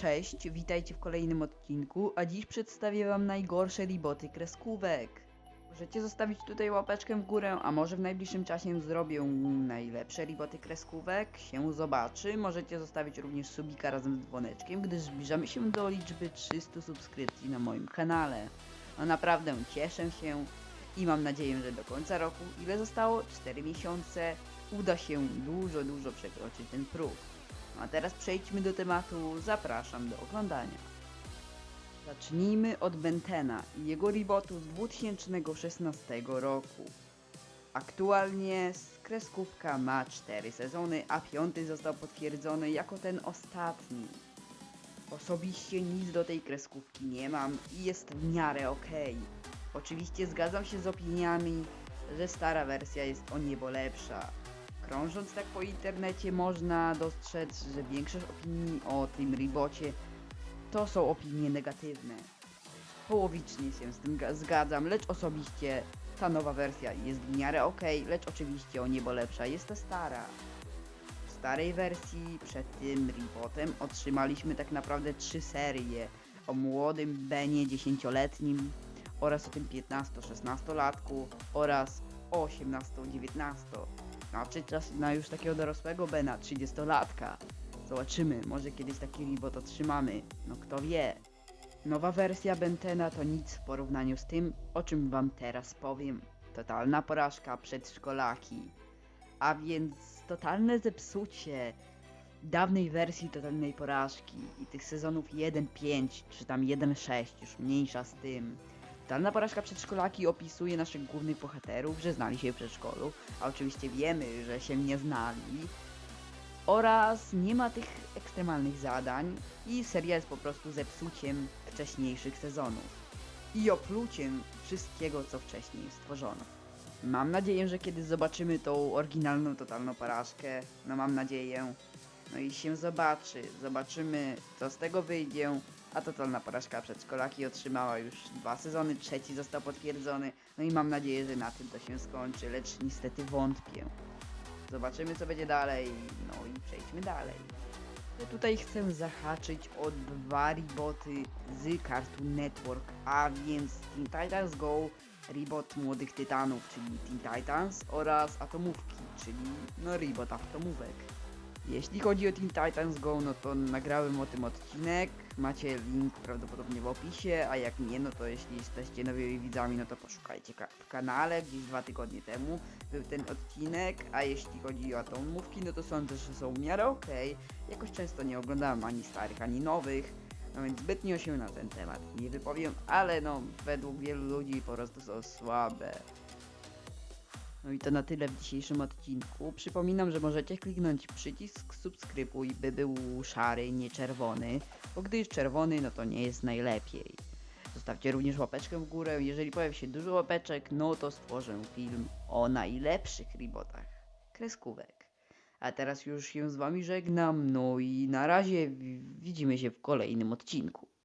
Cześć, witajcie w kolejnym odcinku, a dziś przedstawię wam najgorsze riboty kreskówek. Możecie zostawić tutaj łapeczkę w górę, a może w najbliższym czasie zrobię najlepsze riboty kreskówek, się zobaczy. Możecie zostawić również subika razem z dzwoneczkiem, gdyż zbliżamy się do liczby 300 subskrypcji na moim kanale. No naprawdę cieszę się i mam nadzieję, że do końca roku, ile zostało? 4 miesiące, uda się dużo, dużo przekroczyć ten próg. A teraz przejdźmy do tematu, zapraszam do oglądania. Zacznijmy od Bentena i jego rebotu z 2016 roku. Aktualnie kreskówka ma 4 sezony, a piąty został potwierdzony jako ten ostatni. Osobiście nic do tej kreskówki nie mam i jest w miarę okej. Oczywiście zgadzam się z opiniami, że stara wersja jest o niebo lepsza. Krążąc tak po internecie można dostrzec, że większość opinii o tym rebocie to są opinie negatywne. Połowicznie się z tym ga- zgadzam, lecz osobiście ta nowa wersja jest w miarę okej, lecz oczywiście o niebo lepsza jest ta stara. W starej wersji przed tym rebootem otrzymaliśmy tak naprawdę trzy serie o młodym Benie 10-letnim oraz o tym 15-16 latku oraz o 18-19. Znaczy czas na już takiego dorosłego Bena, 30-latka. Zobaczymy, może kiedyś taki reboot otrzymamy. No kto wie. Nowa wersja Bentena to nic w porównaniu z tym, o czym wam teraz powiem. Totalna porażka przedszkolaki. A więc totalne zepsucie dawnej wersji totalnej porażki i tych sezonów 1.5 czy tam 1.6, już mniejsza z tym. Totalna porażka przedszkolaki opisuje naszych głównych bohaterów, że znali się w przedszkolu, a oczywiście wiemy, że się nie znali. Oraz nie ma tych ekstremalnych zadań i seria jest po prostu zepsuciem wcześniejszych sezonów. I opluciem wszystkiego, co wcześniej stworzono. Mam nadzieję, że kiedy zobaczymy tą oryginalną totalną porażkę, no mam nadzieję, no i się zobaczy, zobaczymy co z tego wyjdzie, a totalna porażka przedszkolaki otrzymała już dwa sezony, trzeci został potwierdzony, no i mam nadzieję, że na tym to się skończy, lecz niestety wątpię. Zobaczymy co będzie dalej, no i przejdźmy dalej. Ja tutaj chcę zahaczyć o dwa reboty z Cartoon Network, a więc Teen Titans Go, reboot Młodych Tytanów, czyli Teen Titans oraz Atomówki, czyli no reboot Atomówek. Jeśli chodzi o Teen Titans Go, no to nagrałem o tym odcinek, macie link prawdopodobnie w opisie, a jak nie, no to jeśli jesteście nowymi widzami, no to poszukajcie ka- w kanale, gdzieś dwa tygodnie temu był ten odcinek, a jeśli chodzi o atomówki, no to sądzę, że są w miarę okej, jakoś często nie oglądałem ani starych, ani nowych, no więc zbytnio się na ten temat nie wypowiem, ale no według wielu ludzi po prostu są słabe. No i to na tyle w dzisiejszym odcinku. Przypominam, że możecie kliknąć przycisk subskrybuj, by był szary, nie czerwony, bo gdy jest czerwony, no to nie jest najlepiej. Zostawcie również łapeczkę w górę, jeżeli pojawi się dużo łapeczek, no to stworzę film o najlepszych rebootach kreskówek. A teraz już się z wami żegnam, no i na razie wi- widzimy się w kolejnym odcinku.